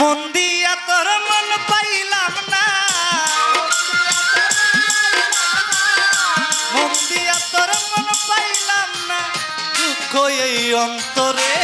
মন তোর মন পাইলাম না। মন তোর মন পাইলাম না। দুঃখ এই অন্তরে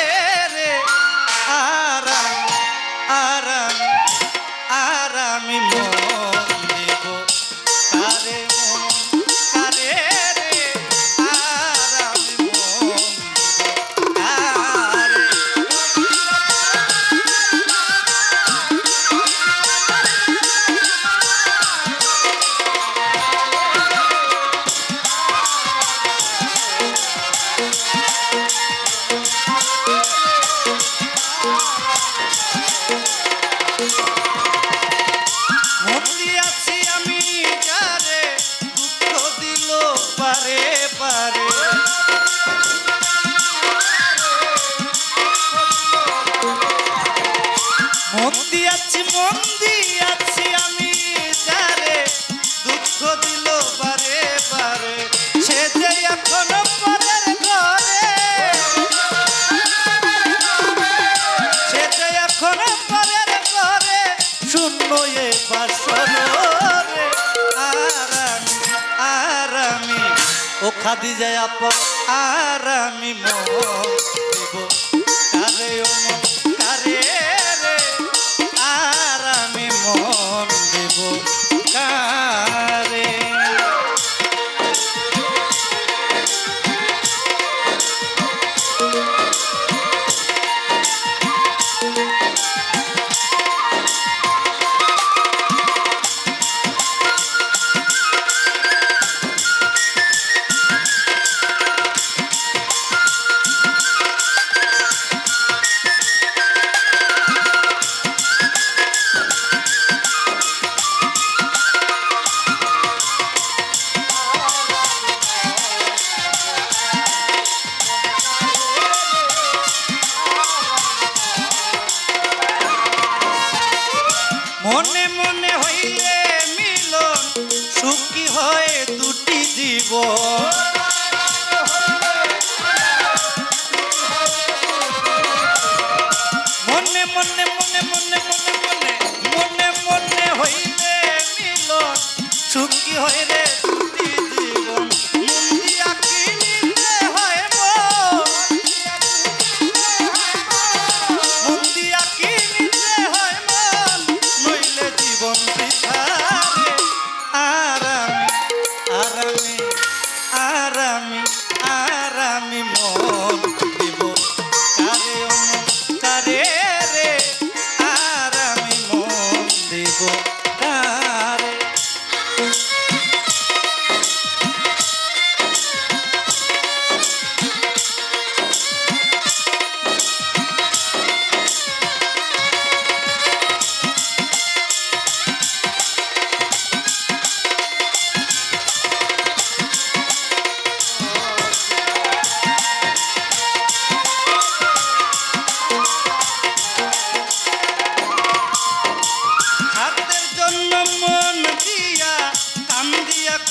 ও খাদি যায় আপন আর আমি মরিব। কারে ও কারে রে? আর আমি মন মনে মনে মনে মনে মনে মনে মনে মনে হইলে মিলন। সুখী হয়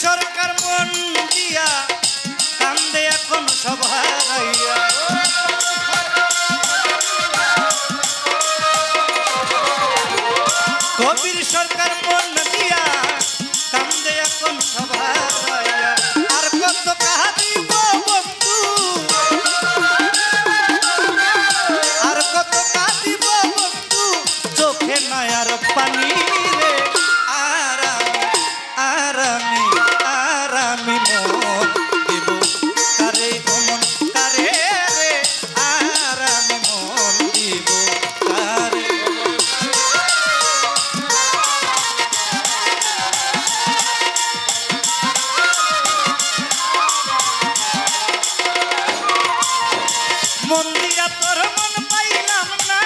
সরকার মন দিয়া কান্দে এখন সভাইয়া কবির সরকার মন দিয়া কান্দে এখন সভাইয়া আর কত কাহা দিব বন্ধু? আর কত কাঁদিব বন্ধু? চোখে নয় আর পানি। মন দিয়া তোর মন পাইলাম না।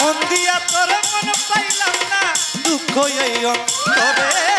মন দিয়া তোর মন পাইলাম না। দুঃখ এই অন্তরে